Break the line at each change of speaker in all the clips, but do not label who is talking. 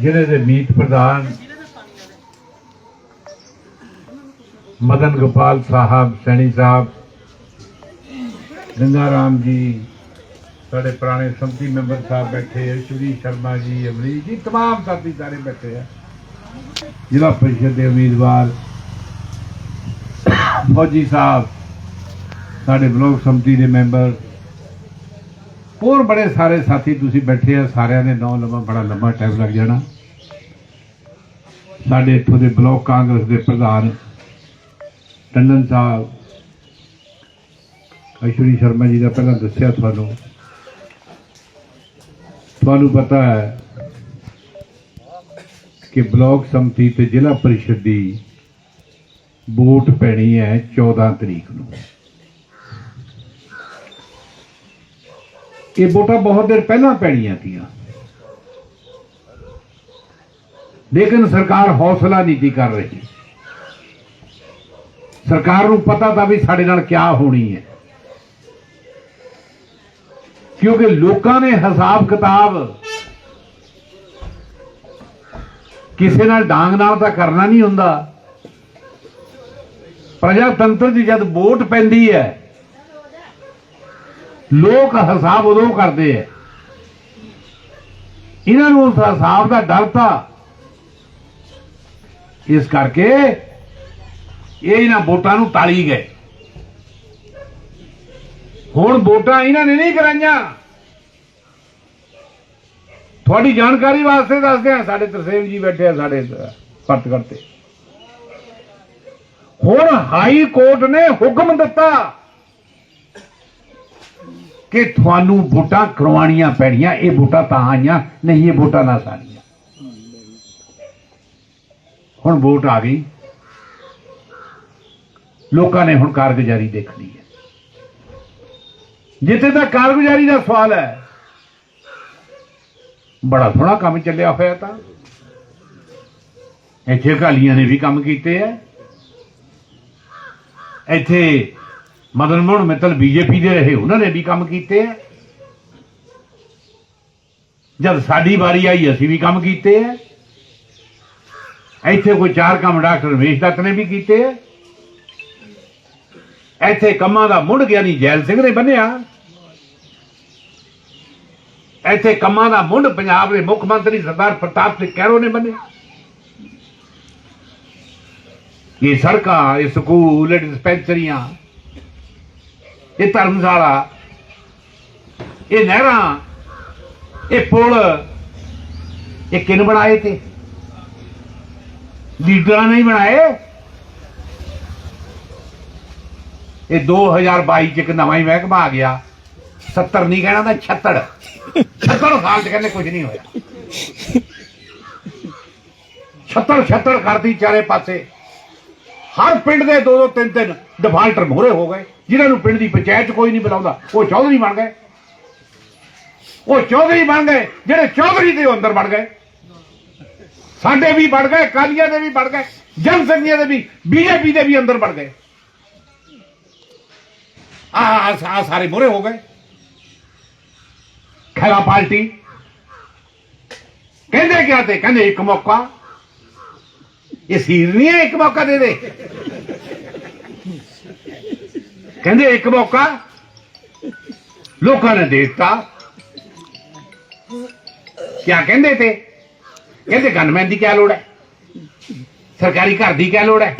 ਜ਼ਿਲ੍ਹੇ ਦੇ ਮੀਤ ਪ੍ਰਧਾਨ ਮਦਨ ਗੋਪਾਲ ਸਾਹਿਬ ਸੈਣੀ ਸਾਹਿਬ ਗੰਗਾ ਰਾਮ ਜੀ ਸਾਡੇ ਪੁਰਾਣੇ ਸੰਮਤੀ ਮੈਂਬਰ ਸਾਹਿਬ ਬੈਠੇ ਹੈ ਸ਼੍ਰੀ ਸ਼ਰਮਾ ਜੀ ਅਮਰੀਕ ਜੀ तमाम ਸਾਥੀ ਸਾਰੇ ਬੈਠੇ ਹੈ ਜ਼ਿਲ੍ਹਾ ਪਰਿਸ਼ਦ ਦੇ ਉਮੀਦਵਾਰ ਫੌਜੀ ਸਾਹਿਬ ਸਾਡੇ ਬਲਾਕ ਸੰਮਤੀ ਦੇ ਮੈਂਬਰ ਹੋਰ ਬੜੇ ਸਾਰੇ ਸਾਥੀ ਤੁਸੀਂ ਬੈਠੇ ਆ, ਸਾਰਿਆਂ ਦੇ ਨਾਂ ਲੰਮਾ ਬੜਾ ਲੰਮਾ ਟਾਈਮ ਲੱਗ ਜਾਣਾ। ਸਾਡੇ ਇੱਥੋਂ ਦੇ ਬਲਾਕ ਕਾਂਗਰਸ ਦੇ ਪ੍ਰਧਾਨ ਟੰਡਨ ਸਾਹਿਬ, ਅਸ਼ਵਨੀ ਸ਼ਰਮਾ ਜੀ ਦਾ ਪਹਿਲਾਂ ਦੱਸਿਆ ਤੁਹਾਨੂੰ। ਤੁਹਾਨੂੰ ਪਤਾ ਹੈ ਕਿ ਬਲਾਕ ਸੰਮਤੀ ਤੇ ਜ਼ਿਲ੍ਹਾ ਪਰਿਸ਼ਦ ਦੀ ਵੋਟ ਪੈਣੀ ਹੈ 14 ਤਰੀਕ ਨੂੰ। ਇਹ ਵੋਟਾਂ ਬਹੁਤ ਦੇਰ ਪਹਿਲਾਂ ਪੈਣੀਆਂ ਤੀਆਂ। ਲੇਕਿਨ ਸਰਕਾਰ ਹੌਸਲਾ ਨੀਤੀ ਕਰ ਰਹੀ। ਸਰਕਾਰ ਨੂੰ ਪਤਾ ਤਾਂ ਵੀ ਸਾਡੇ ਨਾਲ ਕੀ ਹੋਣੀ ਹੈ। ਕਿਉਂਕਿ ਲੋਕਾਂ ਨੇ ਹਿਸਾਬ ਕਿਤਾਬ ਕਿਸੇ ਨਾਲ ਡਾਂਗ ਨਾਲ ਤਾਂ ਕਰਨਾ ਨਹੀਂ ਹੁੰਦਾ। ਪ੍ਰਜਾਤੰਤਰ ਦੀ ਜਦ ਵੋਟ ਪੈਂਦੀ ਹੈ ਲੋਕ ਹਿਸਾਬ ਉਦੋਂ ਕਰਦੇ ਐ ਇਹਨਾਂ ਨੂੰ ਉਸ ਹਿਸਾਬ ਦਾ ਡਰ ਤਾਂ ਇਸ ਕਰਕੇ ਇਹ ਇਹਨਾਂ ਵੋਟਾਂ ਨੂੰ ਤਾਲੀ ਗਏ। ਹੁਣ ਵੋਟਾਂ ਇਹਨਾਂ ਨੇ ਨਹੀਂ ਕਰਾਈਆਂ। ਤੁਹਾਡੀ ਜਾਣਕਾਰੀ ਵਾਸਤੇ ਦੱਸਦੇ ਆ ਸਾਡੇ ਤਰਸੇਮ ਜੀ ਬੈਠੇ ਆ ਸਾਡੇ ਪੱਤ ਤੇ। ਹੁਣ ਹਾਈ ਕੋਰਟ ਨੇ ਹੁਕਮ ਦਿੱਤਾ ਕਿ ਤੁਹਾਨੂੰ ਵੋਟਾਂ ਕਰਵਾਉਣੀਆਂ ਪੈਣੀਆਂ, ਇਹ ਵੋਟਾਂ ਤਾਂ ਆਈਆਂ, ਨਹੀਂ ਇਹ ਵੋਟਾਂ ਨਾ ਸਾਰੀਆਂ। ਹੁਣ ਵੋਟ ਆ ਗਈ। ਲੋਕਾਂ ਨੇ ਹੁਣ ਕਾਰਗੁਜ਼ਾਰੀ ਦੇਖਣੀ ਹੈ। ਜਿੱਥੇ ਤੱਕ ਕਾਰਗੁਜ਼ਾਰੀ ਦਾ ਸਵਾਲ ਹੈ, ਬੜਾ ਥੋੜਾ ਕੰਮ ਚੱਲਿਆ ਹੋਇਆ ਤਾਂ। ਇੱਥੇ ਅਕਾਲੀਆਂ ਨੇ ਵੀ ਕੰਮ ਕੀਤੇ ਐ ਇੱਥੇ ਮਦਨ ਮੋਹਨ ਮਿੱਤਲ ਬੀਜੇਪੀ ਦੇ ਰਹੇ, ਉਹਨਾਂ ਨੇ ਵੀ ਕੰਮ ਕੀਤੇ ਐ ਜਦ ਸਾਡੀ ਵਾਰੀ ਆਈ, ਅਸੀਂ ਵੀ ਕੰਮ ਕੀਤੇ ਐ ਇੱਥੇ ਕੋਈ ਚਾਰ ਕੰਮ ਡਾਕਟਰ ਰਮੇਸ਼ ਦੱਤ ਨੇ ਵੀ ਕੀਤੇ ਐ ਇੱਥੇ ਕੰਮਾਂ ਦਾ ਮੁੱਢ ਗਿਆਨੀ ਜੈਲ ਸਿੰਘ ਨੇ ਬੰਨਿਆ। ਇੱਥੇ ਕੰਮਾਂ ਦਾ ਮੁੱਢ ਪੰਜਾਬ ਦੇ ਮੁੱਖ ਮੰਤਰੀ ਸਰਦਾਰ ਪ੍ਰਤਾਪ ਸਿੰਘ ਕੈਰੋ ਨੇ ਬੰਨਿਆ। ਇਹ ਸੜਕਾਂ, ਇਹ ਸਕੂਲ ਡਿਸਪੈਂਸਰੀਆਂ ਇਹ ਧਰਮਸ਼ਾਲਾ ਇਹ ਨਹਿਰਾਂ, ਇਹ ਪੁਲ, ਇਹ ਕਿਨ ਬਣਾਏ ਤੇ? ਲੀਡਰਾਂ ਨੇ ਬਣਾਏ। ਇਹ 2022 ਚ ਇੱਕ ਨਵਾਂ ਹੀ ਮਹਿਕਮਾ ਆ ਗਿਆ। 70 ਨਹੀਂ ਕਹਿਣਾ ਤਾਂ 76 76 ਸਾਲ ਚ ਕਹਿੰਦੇ ਕੁਝ ਨਹੀਂ ਹੋਇਆ। 76 76 ਕਰਦੀ ਚਾਰੇ ਪਾਸੇ। ਹਰ ਪਿੰਡ ਦੇ ਦੋ ਦੋ ਤਿੰਨ ਤਿੰਨ ਡਿਫਾਲਟਰ ਮੋਹਰੇ ਹੋ ਗਏ। ਜਿਨ੍ਹਾਂ ਨੂੰ ਪਿੰਡ ਦੀ ਪੰਚਾਇਤ 'ਚ ਕੋਈ ਨਹੀਂ ਬੁਲਾਉਂਦਾ, ਉਹ ਚੌਧਰੀ ਬਣ ਗਏ। ਉਹ ਚੌਧਰੀ ਬਣ ਗਏ, ਜਿਹੜੇ ਚੌਧਰੀ ਦੇ ਅੰਦਰ ਬਣ ਗਏ। ਸਾਡੇ ਵੀ ਬਣ ਗਏ ਕਾਲੀਆਂ ਦੇ ਵੀ ਬਣ ਗਏ ਜਨ ਸੰਘੀਆਂ ਦੇ ਵੀ, ਬੀਜੇਪੀ ਦੇ ਵੀ ਅੰਦਰ ਬਣ ਗਏ। ਆ ਆ ਸਾਰੇ ਬੁਰੇ ਹੋ ਗਏ। ਖੈਰਾ ਪਾਰਟੀ। ਕਹਿੰਦੇ ਕਿਆ ਤੇ? ਕਹਿੰਦੇ ਇੱਕ ਮੌਕਾ। ਇਹ ਸੀਰ ਨਹੀਂ ਹੈ, ਇੱਕ ਮੌਕਾ ਦੇ ਦੇ। ਕਹਿੰਦੇ ਇੱਕ ਮੌਕਾ। ਲੋਕਾਂ ਨੇ ਦੇ ਦਿੱਤਾ। ਕਿਆ ਕਹਿੰਦੇ ਤੇ? ਕਹਿੰਦੇ ਗਨਮੈਨ ਦੀ ਕਿਆ ਲੋੜ ਹੈ? ਸਰਕਾਰੀ ਘਰ ਦੀ ਕਿਆ ਲੋੜ ਹੈ?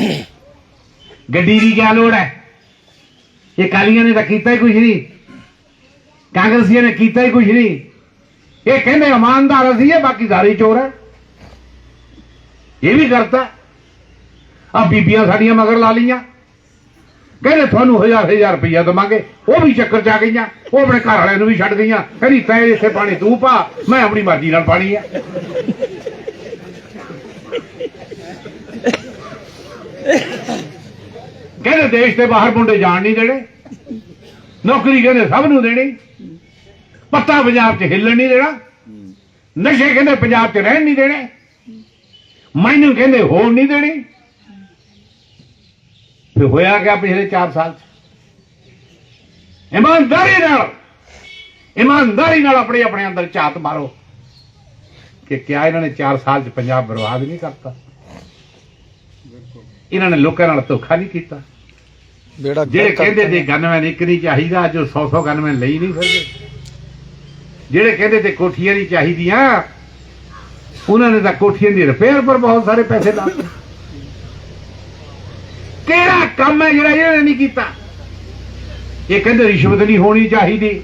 ਗੱਡੀ ਦੀ ਕਿਆ ਲੋੜ ਹੈ? ਇਹ ਕਾਲੀਆਂ ਨੇ ਤਾਂ ਕੀਤਾ ਹੀ ਕੁਝ ਨਹੀਂ। ਕਾਂਗਰਸੀਆਂ ਨੇ ਕੀਤਾ ਹੀ ਕੁਝ ਨਹੀਂ। ਇਹ ਕਹਿੰਦੇ ਇਮਾਨਦਾਰ ਅਸੀਂ ਹੈ ਬਾਕੀ ਸਾਰੇ ਚੋਰ ਹੈ ਇਹ ਵੀ ਕਰਤਾ ਆ। ਬੀਬੀਆਂ ਸਾਡੀਆਂ ਮਗਰ ਲਾ ਲਈਆਂ। ਕਹਿੰਦੇ ਤੁਹਾਨੂੰ ਹਜ਼ਾਰ ਹਜ਼ਾਰ ਰੁਪਈਆ ਦਵਾਂਗੇ। ਉਹ ਵੀ ਚੱਕਰ ਚ ਆ ਗਈਆਂ। ਉਹ ਆਪਣੇ ਘਰ ਵਾਲਿਆਂ ਨੂੰ ਵੀ ਛੱਡ ਗਈਆਂ। ਕਹਿੰਦੀ, ਤੈਂ ਇੱਥੇ ਪਾਣੀ ਤੂੰ ਪਾ, ਮੈਂ ਆਪਣੀ ਮਰਜ਼ੀ ਨਾਲ ਪਾਣੀ ਆ। ਕਹਿੰਦੇ, ਦੇਸ਼ ਦੇ ਬਾਹਰ ਮੁੰਡੇ ਜਾਣ ਨਹੀਂ ਦੇਣੇ। ਨੌਕਰੀ ਕਹਿੰਦੇ, ਸਭ ਨੂੰ ਦੇਣੀ। ਪੱਤਾ ਪੰਜਾਬ 'ਚ ਹਿੱਲਣ ਨਹੀਂ ਦੇਣਾ। ਨਸ਼ੇ ਕਹਿੰਦੇ, ਪੰਜਾਬ 'ਚ ਰਹਿਣ ਨਹੀਂ ਦੇਣੇ। ਮੈਨੂੰ ਕਹਿੰਦੇ ਹੋਣ ਨਹੀਂ ਦੇਣੀ। ਫਿਰ ਹੋਇਆ ਗਿਆ ਪਿਛਲੇ 4 ਸਾਲ 'ਚ? ਇਮਾਨਦਾਰੀ ਨਾਲ ਇਮਾਨਦਾਰੀ ਨਾਲ ਆਪਣੇ ਆਪਣੇ ਅੰਦਰ ਝਾਤ ਮਾਰੋ ਕਿ ਕਿਆ ਇਹਨਾਂ ਨੇ 4 ਸਾਲ ਚ ਪੰਜਾਬ ਬਰਬਾਦ ਨਹੀਂ ਕਰਤਾ? ਇਹਨਾਂ ਨੇ ਲੋਕਾਂ ਨਾਲ ਧੋਖਾ ਨਹੀਂ ਕੀਤਾ? ਜਿਹੜੇ ਕਹਿੰਦੇ ਤੇ ਗਨਮੈਨ ਇੱਕ ਨਹੀਂ ਚਾਹੀਦਾ ਜੋ 100 100 ਗਨਮੈਨ ਲਈ ਨਹੀਂ ਫਿਰਦੇ। ਜਿਹੜੇ ਕਹਿੰਦੇ ਤੇ ਕੋਠੀਆਂ ਨਹੀਂ ਚਾਹੀਦੀਆਂ ਉਹਨਾਂ ਨੇ ਤਾਂ ਕੋਠੀਆਂ ਦੀ ਰਿਪੇਅਰ ਪਰ ਬਹੁਤ ਸਾਰੇ ਪੈਸੇ ਲਾਤੇ ਕਿਹੜਾ ਕੰਮ ਹੈ ਜਿਹੜਾ ਇਹਨਾਂ ਨੇ ਨਹੀਂ ਕੀਤਾ? ਇਹ ਕਹਿੰਦੇ ਰਿਸ਼ਵਤ ਨਹੀਂ ਹੋਣੀ ਚਾਹੀਦੀ।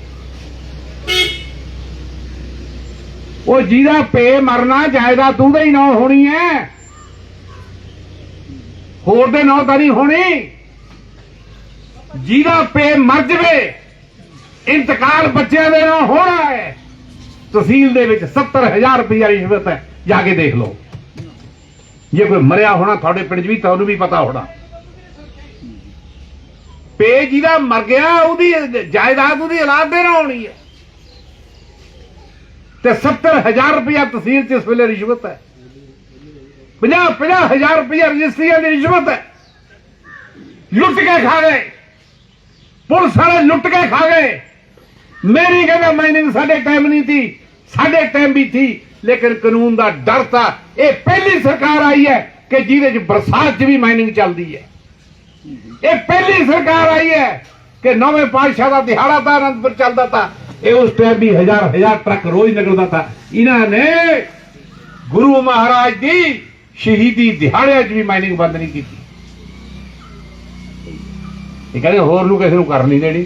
ਉਹ ਜਿਹਦਾ ਪੇ ਮਰਨਾ ਜਾਇਦਾਦ ਉਹਦਾ ਹੀ ਨਾ ਹੋਣੀ ਹੈ। ਹੋਰ ਦੇ ਨਾਂ ਤਾਂ ਨਹੀਂ ਹੋਣੀ। ਜਿਹਦਾ ਪੇ ਮਰ ਜਵੇ, ਇੰਤਕਾਲ ਬੱਚਿਆਂ ਦੇ ਨਾਲ ਹੋਣਾ ਹੈ। ਤਹਿਸੀਲ ਦੇ ਵਿੱਚ 70000 ਰੁਪਇਆ ਰਿਸ਼ਵਤ ਹੈ। ਜਾ ਕੇ ਦੇਖ ਲਓ। ਜੇ ਕੋਈ ਮਰਿਆ ਹੋਣਾ ਤੁਹਾਡੇ ਪਿੰਡ 'ਚ ਵੀ, ਤੁਹਾਨੂੰ ਵੀ ਪਤਾ ਹੋਣਾ। ਪੇ ਜਿਹਦਾ ਮਰ ਗਿਆ, ਉਹਦੀ ਜਾਇਦਾਦ ਉਹਦੀ ਔਲਾਦ ਦੇ ਨਾਲ ਹੋਣੀ ਹੈ। ਤੇ 70000 ਰੁਪਇਆ ਤਹਿਸੀਲ 'ਚ ਇਸ ਵੇਲੇ ਰਿਸ਼ਵਤ ਹੈ। 50 50000 ਰੁਪਇਆ ਰਜਿਸਟਰੀਆਂ ਦੀ ਰਿਸ਼ਵਤ ਹੈ। ਲੁੱਟ ਕੇ ਖਾ ਗਏ। ਪੁਲਿਸ ਵਾਲੇ ਲੁੱਟ ਕੇ ਖਾ ਗਏ। ਮੇਰੀ ਕਹਿੰਦਾ ਮਾਈਨਿੰਗ ਸਾਡੇ ਟਾਈਮ ਨਹੀਂ ਸੀ, ਸਾਡੇ ਟਾਈਮ ਵੀ ਸੀ। ਲੇਕਿਨ ਕਾਨੂੰਨ ਦਾ ਡਰ ਤਾਂ ਇਹ ਪਹਿਲੀ ਸਰਕਾਰ ਆਈ ਹੈ ਕਿ ਜਿਹਦੇ 'ਚ ਬਰਸਾਤ 'ਚ ਵੀ ਮਾਈਨਿੰਗ ਚੱਲਦੀ ਹੈ। ਇਹ ਪਹਿਲੀ ਸਰਕਾਰ ਆਈ ਹੈ ਕਿ ਨੌਵੇਂ ਪਾਤਸ਼ਾਹ ਦਾ ਦਿਹਾੜਾ ਤਾਂ ਅਨੰਦਪੁਰ ਚੱਲਦਾ ਤਾਂ, ਇਹ ਉਸ ਟਾਈਮ ਵੀ ਹਜ਼ਾਰ ਹਜ਼ਾਰ ਟਰੱਕ ਰੋਜ਼ ਨਿਕਲਦਾ ਤਾਂ। ਇਹਨਾਂ ਨੇ ਗੁਰੂ ਮਹਾਰਾਜ ਦੀ ਸ਼ਹੀਦੀ ਦਿਹਾੜਿਆਂ 'ਚ ਵੀ ਮਾਈਨਿੰਗ ਬੰਦ ਨਹੀਂ ਕੀਤੀ। ਇਹ ਕਹਿੰਦੇ ਹੋਰ ਨੂੰ ਕਿਸੇ ਨੂੰ ਕਰ ਨਹੀਂ ਦੇਣੀ।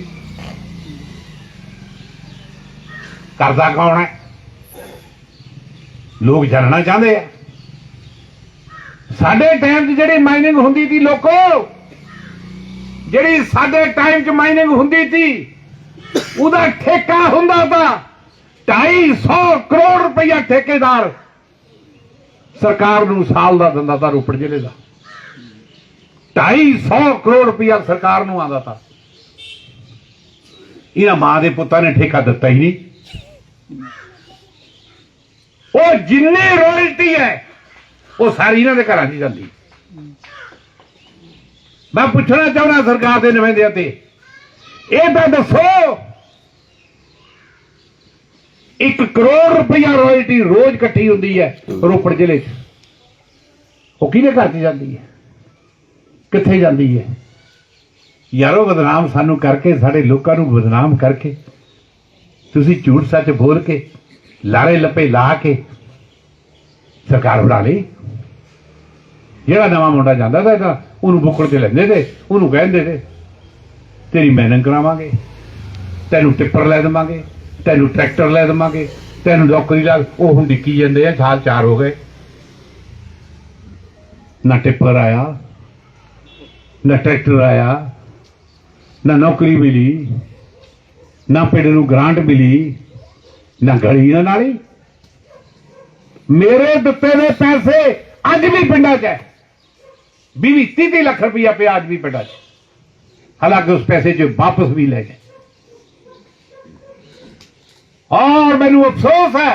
ਕਰਦਾ ਕੌਣ ਹੈ? ਲੋਕ ਜਾਣਨਾ ਚਾਹੁੰਦੇ ਆ। ਸਾਡੇ ਟਾਈਮ 'ਚ ਜਿਹੜੀ ਮਾਈਨਿੰਗ ਹੁੰਦੀ ਸੀ, ਲੋਕੋ ਜਿਹੜੀ ਸਾਡੇ ਟਾਈਮ 'ਚ ਮਾਈਨਿੰਗ ਹੁੰਦੀ ਸੀ, ਉਹਦਾ ਠੇਕਾ ਹੁੰਦਾ ਤਾਂ 250 ਕਰੋੜ ਰੁਪਇਆ ਠੇਕੇਦਾਰ ਸਰਕਾਰ ਨੂੰ ਸਾਲ ਦਾ ਦਿੰਦਾ ਤਾਂ ਰੋਪੜ ਜ਼ਿਲ੍ਹੇ ਦਾ। 250 ਕਰੋੜ ਰੁਪਇਆ ਸਰਕਾਰ ਨੂੰ ਆਉਂਦਾ ਤਾਂ। ਇਹਨਾਂ ਮਾਂ ਦੇ ਪੁੱਤਾਂ ਨੇ ਠੇਕਾ ਦਿੱਤਾ ਹੀ ਨਹੀਂ। ਉਹ ਜਿੰਨੀ ਰੋਇਲਟੀ ਹੈ, ਉਹ ਸਾਰੀ ਇਹਨਾਂ ਦੇ ਘਰਾਂ 'ਚ ਜਾਂਦੀ। ਮੈਂ ਪੁੱਛਣਾ ਚਾਹੁੰਦਾ ਸਰਕਾਰ ਦੇ ਨੁਮਾਇੰਦਿਆਂ ਤੇ। ਇਹ ਤਾਂ ਦੱਸੋ 1 ਕਰੋੜ ਰੁਪਇਆ ਰਾਇਲਟੀ ਰੋਜ਼ ਇਕੱਠੀ ਹੁੰਦੀ ਹੈ ਰੋਪੜ ਜ਼ਿਲ੍ਹੇ 'ਚ। ਉਹ ਕਿਹਦੇ ਘਰ 'ਚ ਜਾਂਦੀ ਹੈ? ਕਿੱਥੇ ਜਾਂਦੀ ਹੈ? ਯਾਰੋ ਬਦਨਾਮ ਸਾਨੂੰ ਕਰਕੇ, ਸਾਡੇ ਲੋਕਾਂ ਨੂੰ ਬਦਨਾਮ ਕਰਕੇ। ਤੁਸੀਂ ਝੂਠ ਸੱਚ ਬੋਲ ਕੇ, ਲਾਰੇ ਲੱਪੇ ਲਾ ਕੇ ਸਰਕਾਰ ਬਣਾ ਲਈ। ਜਿਹੜਾ ਨਵਾਂ ਮੁੰਡਾ ਜਾਂਦਾ ਤਾਂ ਇਹਦਾ, ਉਹਨੂੰ ਬੁੱਕੜ ਤੇ ਲੈਂਦੇ ਤੇ, ਉਹਨੂੰ ਕਹਿੰਦੇ ਤੇ, ਤੇਰੀ ਮੈਨਿੰਗ ਕਰਾਵਾਂਗੇ, ਤੈਨੂੰ ਟਿੱਪਰ ਲੈ ਦੇਵਾਂਗੇ, ਤੈਨੂੰ ਟਰੈਕਟਰ ਲੈ ਦੇਵਾਂਗੇ, ਤੈਨੂੰ ਨੌਕਰੀ ਲਾ, ਉਹ ਹੁਣ ਡਿੱਕੀ ਜਾਂਦੇ ਆ, ਸਾਲ ਚਾਰ ਹੋ ਗਏ। ਨਾ ਟਿੱਪਰ ਆਇਆ, ਨਾ ਟਰੈਕਟਰ ਆਇਆ, ਨਾ ਨੌਕਰੀ ਮਿਲੀ, ਨਾ ਪਿੰਡ ਨੂੰ ਗ੍ਰਾਂਟ ਮਿਲੀ, ਨਾ ਗਲੀ ਨਾ ਨਾਲੀ ਮੇਰੇ ਦਿੱਤੇ ਦੇ ਪੈਸੇ, ਅੱਜ ਵੀ ਪਿੰਡਾਂ 'ਚ ਹੈ। 20 30 ਲੱਖ ਰੁਪਇਆ ਪਿਆ ਅੱਜ ਵੀ ਪਿੰਡਾਂ 'ਚ ਹਾਲਾਂਕਿ ਉਸ ਪੈਸੇ 'ਚ ਵਾਪਸ ਵੀ ਲੈ ਗਏ ਔਰ ਮੈਨੂੰ ਅਫਸੋਸ ਹੈ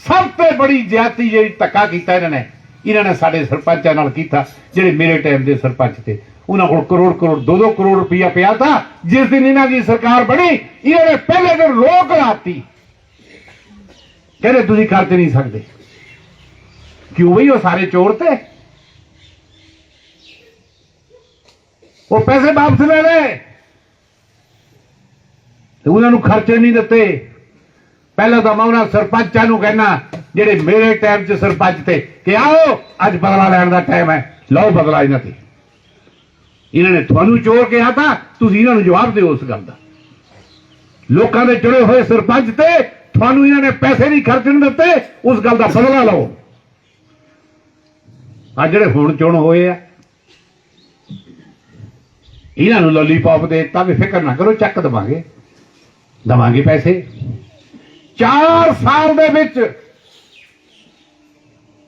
ਸਭ ਤੋਂ ਬੜੀ ਜ਼ਿਆਦਤੀ ਜਿਹੜੀ ਧੱਕਾ ਕੀਤਾ ਇਹਨਾਂ ਨੇ ਇਹਨਾਂ ਨੇ ਸਾਡੇ ਸਰਪੰਚਾਂ ਨਾਲ ਕੀਤਾ ਜਿਹੜੇ ਮੇਰੇ ਟਾਈਮ ਦੇ ਸਰਪੰਚ ਤੇ ਉਹਨਾਂ ਕੋਲ ਕਰੋੜ ਕਰੋੜ 2-2 ਕਰੋੜ ਰੁਪਇਆ ਪਿਆ ਤਾਂ ਜਿਸ ਦਿਨ ਇਹਨਾਂ ਦੀ ਸਰਕਾਰ ਬਣੀ ਇਹਨਾਂ ਨੇ ਪਹਿਲੇ ਦਿਨ ਰੋਕ ਲਾਤੀ ਕਹਿੰਦੇ ਤੁਸੀਂ ਕਰ ਨਹੀਂ ਸਕਦੇ ਕਿਉਂ ਬਈ ਉਹ ਸਾਰੇ ਚੋਰ ਤੇ ਉਹ ਪੈਸੇ ਵਾਪਸ ਲੈ ਲੈ। ਤੇ ਉਹਨਾਂ ਨੂੰ ਖਰਚੇ ਨਹੀਂ ਦਿੱਤੇ। ਪਹਿਲਾਂ ਤਾਂ ਮੈਂ ਉਹਨਾਂ ਸਰਪੰਚਾਂ ਨੂੰ ਕਹਿਣਾ ਜਿਹੜੇ ਮੇਰੇ ਟਾਈਮ 'ਚ ਸਰਪੰਚ ਤੇ ਕਿ ਆਓ, ਅੱਜ ਬਦਲਾ ਲੈਣ ਦਾ ਟਾਈਮ ਹੈ। ਲਓ ਬਦਲਾ ਇਹਨਾਂ ਤੇ। ਇਹਨਾਂ ਨੇ ਤੁਹਾਨੂੰ ਚੋਰ ਕਿਹਾ ਤਾਂ ਤੁਸੀਂ ਇਹਨਾਂ ਨੂੰ ਜਵਾਬ ਦਿਓ ਉਸ ਗੱਲ ਦਾ। ਲੋਕਾਂ ਦੇ ਚੁਣੇ ਹੋਏ ਸਰਪੰਚ ਤੇ ਤੁਹਾਨੂੰ ਇਹਨਾਂ ਨੇ ਪੈਸੇ ਨਹੀਂ ਖਰਚਣ ਦਿੱਤੇ, ਉਸ ਗੱਲ ਦਾ ਬਦਲਾ ਲਓ। ਆ ਜਿਹੜੇ ਹੁਣ ਚੁਣ ਹੋਏ ਆ ਇਹਨਾਂ ਨੂੰ ਲੋਲੀਪੌਪ ਦੇ ਦਿੱਤਾ ਵੀ ਫਿਕਰ ਨਾ ਕਰੋ, ਚੱਕ ਦਵਾਂਗੇ। ਦਵਾਂਗੇ ਪੈਸੇ। 4 ਸਾਲ ਦੇ ਵਿੱਚ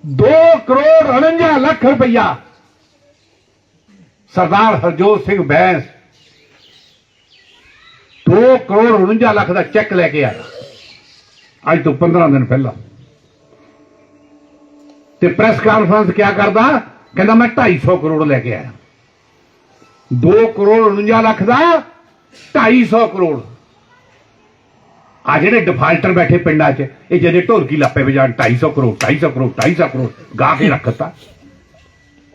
2 ਕਰੋੜ 49 ਲੱਖ ਰੁਪਈਆ ਸਰਦਾਰ ਹਰਜੋਤ ਸਿੰਘ ਬੈਂਸ 2 ਕਰੋੜ 49 ਲੱਖ ਦਾ ਚੈੱਕ ਲੈ ਕੇ ਆਇਆ। ਅੱਜ ਤੋਂ 15 ਦਿਨ ਪਹਿਲਾਂ। ਤੇ ਪ੍ਰੈਸ ਕਾਨਫਰੰਸ ਕਿਆ ਕਰਦਾ? ਕਹਿੰਦਾ ਮੈਂ 250 ਕਰੋੜ ਲੈ ਕੇ ਆਇਆ। 2 ਕਰੋੜ 49 ਲੱਖ ਦਾ 250 ਕਰੋੜ। ਆ ਜਿਹੜੇ ਡਿਫਾਲਟਰ ਬੈਠੇ ਪਿੰਡਾਂ 'ਚ, ਇਹ ਜਿਹੜੇ ਢੋਲਕੀ ਲਾਪੇ ਵਜਾਣ 250 ਕਰੋੜ 250 ਕਰੋੜ 250 ਕਰੋੜ, ਗਾ ਕੇ ਰੱਖਤਾ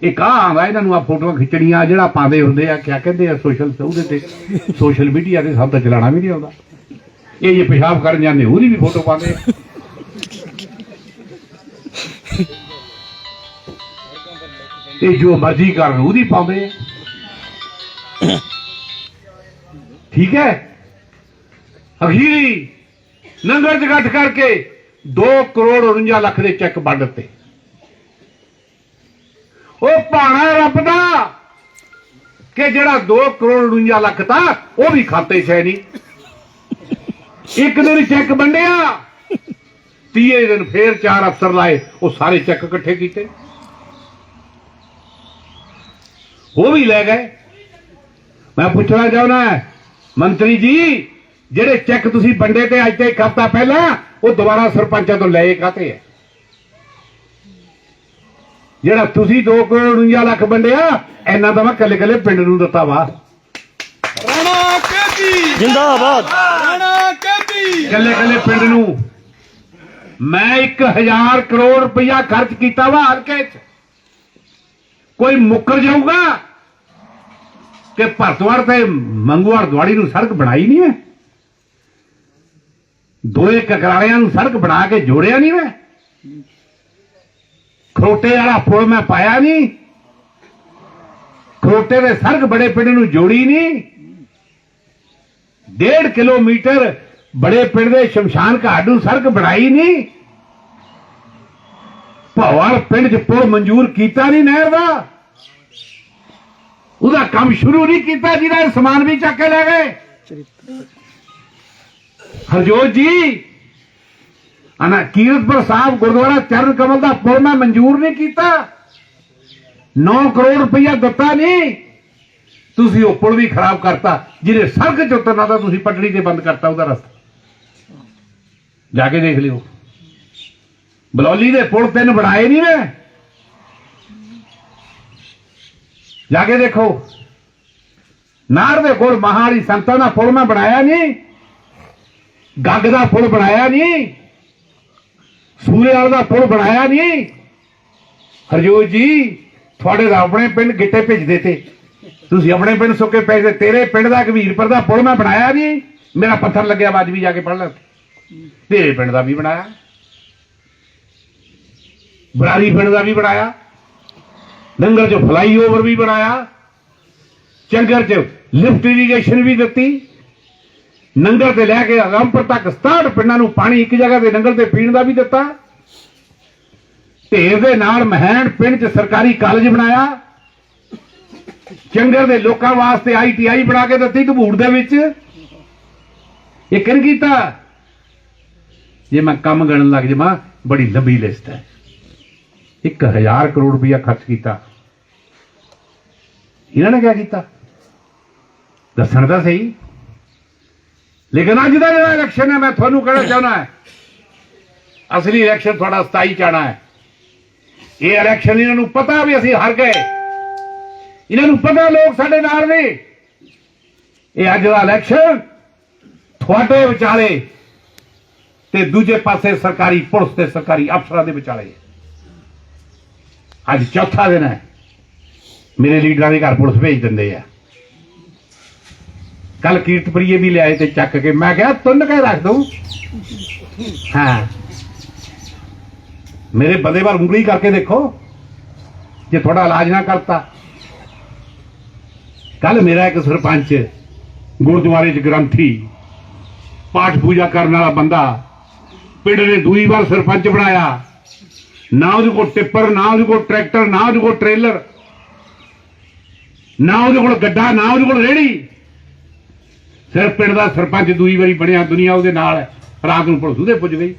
ਇਹ ਕਾ ਆਉਂਦਾ ਇਹਨਾਂ ਨੂੰ ਆ ਫੋਟੋਆਂ ਖਿੱਚਣੀਆਂ ਜਿਹੜਾ ਪਾਉਂਦੇ ਹੁੰਦੇ ਆ, ਕਿਆ ਕਹਿੰਦੇ ਆ ਸੋਸ਼ਲ ਉਹਦੇ ਤੇ ਸੋਸ਼ਲ ਮੀਡੀਆ ਤੇ ਸਭ ਤਾਂ ਚਲਾਣਾ ਵੀ ਨਹੀਂ ਆਉਂਦਾ। ਇਹ ਜੇ ਪਿਸ਼ਾਬ ਕਰਨ ਜਾਂਦੇ, ਉਹਦੀ ਵੀ ਫੋਟੋ ਪਾਉਂਦੇ ਆ। ਇਹ ਜੋ ਮਰਜ਼ੀ ਕਰਨ, ਉਹਦੀ ਪਾਉਂਦੇ ਆ। ਠੀਕ ਹੈ? ਅਖੀਰੀ ਨੰਗਰ ਜਗਤ ਕਰਕੇ 2 ਕਰੋੜ 49 ਲੱਖ ਦੇ ਚੈੱਕ ਵੰਡ ਦਿੱਤੇ। ਉਹ ਭਾਣਾ ਰੱਬ ਦਾ ਕਿ ਜਿਹੜਾ 2 ਕਰੋੜ 49 ਲੱਖ ਦਾ ਉਹ ਵੀ ਖਾਤੇ 'ਚ ਹੈ ਨਹੀਂ। ਇੱਕ ਦਿਨ ਚੈੱਕ ਵੰਡਿਆ, ਤੀਏ ਦਿਨ ਫੇਰ ਚਾਰ ਅਫਸਰ ਲਾਏ, ਉਹ ਸਾਰੇ ਚੈੱਕ ਇਕੱਠੇ ਕੀਤੇ। ਉਹ ਵੀ ਲੈ ਗਏ। ਮੈਂ ਪੁੱਛਣਾ ਚਾਹੁੰਦਾ ਮੰਤਰੀ ਜੀ ਜਿਹੜੇ ਚੈੱਕ ਤੁਸੀਂ ਵੰਡੇ ਤੇ ਅੱਜ ਤੇ ਇੱਕ ਹਫ਼ਤਾ ਪਹਿਲਾਂ ਉਹ ਦੁਬਾਰਾ ਸਰਪੰਚਾਂ ਤੋਂ ਲਏ ਕਾਤੇ ਹੈ ਜਿਹੜਾ ਤੁਸੀਂ 2 ਕਰੋੜ 49 ਲੱਖ ਵੰਡਿਆ ਇੰਨਾ ਤਾਂ ਮੈਂ ਕੱਲੇ ਕੱਲੇ ਪਿੰਡ ਨੂੰ ਦਿੱਤਾ ਵਾ।
ਰਾਣਾ ਕੇਦੀ!
ਜਿੰਦਾਬਾਦ।
ਰਾਣਾ ਕੇਦੀ!
ਕੱਲੇ ਕੱਲੇ ਪਿੰਡ ਨੂੰ। ਮੈਂ 1000 ਕਰੋੜ ਰੁਪਇਆ ਖਰਚ ਕੀਤਾ ਵਾ ਹਲਕੇ 'ਚ। ਕੋਈ ਮੁੱਕਰ ਜਾਊਗਾ? ਕਿ ਭਰਤਵਾਰ ਤੇ ਮੰਗੂਵਾੜ ਦਵਾੜੀ ਨੂੰ ਸੜਕ ਬਣਾਈ ਨਹੀਂ ਮੈਂ ਦੋਏ ਕਕਰਾਲਿਆਂ ਨੂੰ ਸੜਕ ਬਣਾ ਕੇ ਜੋੜਿਆ ਨਹੀਂ ਮੈਂ ਖਰੋਟੇ ਵਾਲਾ ਪੁਲ ਮੈਂ ਪਾਇਆ ਨਹੀਂ। ਖਰੋਟੇ ਦੇ ਸੜਕ ਬੜੇ ਪਿੰਡ ਨੂੰ ਜੋੜੀ ਨਹੀਂ। ਡੇਢ ਕਿਲੋਮੀਟਰ ਬੜੇ ਪਿੰਡ ਦੇ ਸ਼ਮਸ਼ਾਨ ਘਾਟ ਨੂੰ ਸੜਕ ਬਣਾਈ ਨਹੀਂ। ਭਵਾਲ ਪਿੰਡ 'ਚ ਪੁਲ ਮਨਜ਼ੂਰ ਕੀਤਾ ਨਹੀਂ ਨਹਿਰ ਦਾ। ਉਹਦਾ ਕੰਮ ਸ਼ੁਰੂ ਨਹੀਂ ਕੀਤਾ ਜਿਹਦਾ ਇਹ ਸਮਾਨ ਵੀ ਚੱਕ ਕੇ ਲੈ ਗਏ। ਹਰਜੋਤ ਜੀ ਅਨਾ ਕੀਰਤਪੁਰ ਸਾਹਿਬ ਗੁਰਦੁਆਰਾ ਚਰਨ ਕਮਲ ਦਾ ਪੁਲ ਮੈਂ ਮਨਜ਼ੂਰ ਨਹੀਂ ਕੀਤਾ। 9 ਕਰੋੜ ਰੁਪਇਆ ਦਿੱਤਾ ਨਹੀਂ। ਤੁਸੀਂ ਉਹ ਪੁਲ ਵੀ ਖਰਾਬ ਕਰਤਾ ਜਿਹਨੇ ਸੜਕ 'ਚ ਉਤਰਨਾ ਤਾਂ ਤੁਸੀਂ ਪਟੜੀ ਤੇ ਬੰਦ ਕਰਤਾ ਉਹਦਾ ਰਸਤਾ। ਜਾ ਕੇ ਦੇਖ ਲਿਓ। ਬਲੌਲੀ ਦੇ ਪੁਲ ਤਿੰਨ ਬਣਾਏ ਨਹੀਂ ਮੈਂ ਜਾ ਕੇ ਦੇਖੋ। ਨਾਰ ਦੇ ਕੋਲ ਮਹਾਰੀ ਸੰਤਾਂ ਦਾ ਪੁਲ ਮੈਂ ਬਣਾਇਆ ਨਹੀਂ ਗੱਗ ਦਾ ਪੁਲ ਬਣਾਇਆ ਨਹੀਂ ਸੂਰੇ ਵਾਲਾ ਦਾ ਪੁਲ ਬਣਾਇਆ ਨਹੀਂ ਹਰਜੋਤ ਜੀ, ਤੁਹਾਡੇ ਦਾ ਆਪਣੇ ਪਿੰਡ ਗਿੱਟੇ ਭੇਜਦੇ ਤੇ। ਤੁਸੀਂ ਆਪਣੇ ਪਿੰਡ ਸੁੱਕੇ ਪੈਸੇ ਤੇਰੇ ਪਿੰਡ ਦਾ ਕਬੀਰਪੁਰ ਦਾ ਪੁਲ ਮੈਂ ਬਣਾਇਆ ਨਹੀਂ ਮੇਰਾ ਪੱਥਰ ਲੱਗਿਆ ਬਾਜ ਵੀ ਜਾ ਕੇ ਪੜ ਲੈ। ਤੇਰੇ ਪਿੰਡ ਦਾ ਵੀ ਬਣਾਇਆ। ਬਰਾਰੀ ਪਿੰਡ ਦਾ ਵੀ ਬਣਾਇਆ। ਨੰਗਲ ਚ ਫਲਾਈਓਵਰ ਵੀ ਬਣਾਇਆ। ਚੰਗਰ ਚ ਲਿਫਟ ਇਰੀਗੇਸ਼ਨ ਵੀ ਦਿੱਤੀ। ਨੰਗਲ ਤੇ ਲੈ ਕੇ ਰਾਮਪੁਰ ਤੱਕ 67 ਪਿੰਡਾਂ ਨੂੰ ਪਾਣੀ ਇੱਕ ਜਗ੍ਹਾ ਤੇ ਨੰਗਲ ਤੇ ਪੀਣ ਦਾ ਵੀ ਦਿੱਤਾ। ਢੇਰ ਦੇ ਨਾਲ ਮਹਿਣ ਪਿੰਡ ਚ ਸਰਕਾਰੀ ਕਾਲਜ ਬਣਾਇਆ। ਚੰਗਰ ਦੇ ਲੋਕਾਂ ਵਾਸਤੇ ਆਈਟੀਆਈ ਬਣਾ ਕੇ ਦਿੱਤੀ ਘਬੂੜ ਦੇ ਵਿੱਚ। ਇਹ ਕਿਨ ਕੀਤਾ? ਜੇ ਮੈਂ ਕੰਮ ਗਣਨ ਲੱਗ ਜਾਵਾਂ, ਬੜੀ ਲੰਬੀ ਲਿਸਟ ਹੈ। 1000 ਕਰੋੜ ਰੁਪਇਆ ਖਰਚ ਕੀਤਾ। ਇਹਨਾਂ ਨੇ ਕੀ ਕੀਤਾ? ਦੱਸਣ ਤਾਂ ਸਹੀ। ਲੇਕਿਨ ਅੱਜ ਦਾ ਜਿਹੜਾ ਇਲੈਕਸ਼ਨ ਹੈ, ਮੈਂ ਤੁਹਾਨੂੰ ਕਹਿਣਾ ਚਾਹੁੰਦਾ ਹੈ, ਅਸਲੀ ਇਲੈਕਸ਼ਨ ਤੁਹਾਡਾ 27 ਚ ਆਉਣਾ ਹੈ। ਇਹ ਇਲੈਕਸ਼ਨ ਇਹਨਾਂ ਨੂੰ ਪਤਾ ਵੀ ਅਸੀਂ ਹਾਰ ਗਏ। ਇਹਨਾਂ ਨੂੰ ਪਤਾ ਲੋਕ ਸਾਡੇ ਨਾਲ ਨੇ। ਇਹ ਅੱਜ ਦਾ ਇਲੈਕਸ਼ਨ ਤੁਹਾਡੇ ਵਿਚਾਲੇ ਤੇ ਦੂਜੇ ਪਾਸੇ ਸਰਕਾਰੀ ਪੁਲਿਸ ਤੇ ਸਰਕਾਰੀ ਅਫਸਰਾਂ ਦੇ ਵਿਚਾਲੇ ਹੈ। ਅੱਜ ਚੌਥਾ ਦਿਨ ਹੈ। ਮੇਰੇ ਲੀਡਰਾਂ ਦੇ ਘਰ ਪੁਲਿਸ ਭੇਜ ਦਿੰਦੇ ਆ। ਕੱਲ ਕੀਰਤਪ੍ਰੀਏ ਵੀ ਲਿਆਏ ਤੇ ਚੱਕ ਕੇ ਮੈਂ ਕਿਹਾ ਤੁੰਨ ਕੇ ਰੱਖ ਦਊ? ਹਾਂ। ਮੇਰੇ ਬਦੇ ਵਾਰ ਉਂਗਲੀ ਕਰਕੇ ਦੇਖੋ, ਜੇ ਤੁਹਾਡਾ ਇਲਾਜ ਨਾ ਕਰਤਾ। ਕੱਲ ਮੇਰਾ ਇੱਕ ਸਰਪੰਚ ਗੁਰਦੁਆਰੇ 'ਚ ਗ੍ਰੰਥੀ, ਪਾਠ ਪੂਜਾ ਕਰਨ ਵਾਲਾ ਬੰਦਾ, ਪਿੰਡ ਨੇ ਦੂਈ ਵਾਰ ਸਰਪੰਚ ਬਣਾਇਆ। ਨਾ ਉਹਦੇ ਕੋਲ ਟਿੱਪਰ ਨਾ ਉਹਦੇ ਕੋਲ ਟਰੈਕਟਰ ਨਾ ਉਹਦੇ ਕੋਲ ਟ੍ਰੇਲਰ ਨਾ ਉਹਦੇ ਕੋਲ ਗੱਡਾ ਨਾ ਉਹਦੇ ਕੋਲ ਰੇੜੀ ਸਿਰਫ ਪਿੰਡ ਦਾ ਸਰਪੰਚ ਦੂਈ ਵਾਰੀ ਬਣਿਆ ਦੁਨੀਆ ਉਹਦੇ ਨਾਲ ਹੈ ਰਾਤ ਨੂੰ ਪੁਲਿਸ ਉਹਦੇ ਪੁੱਜ ਗਈ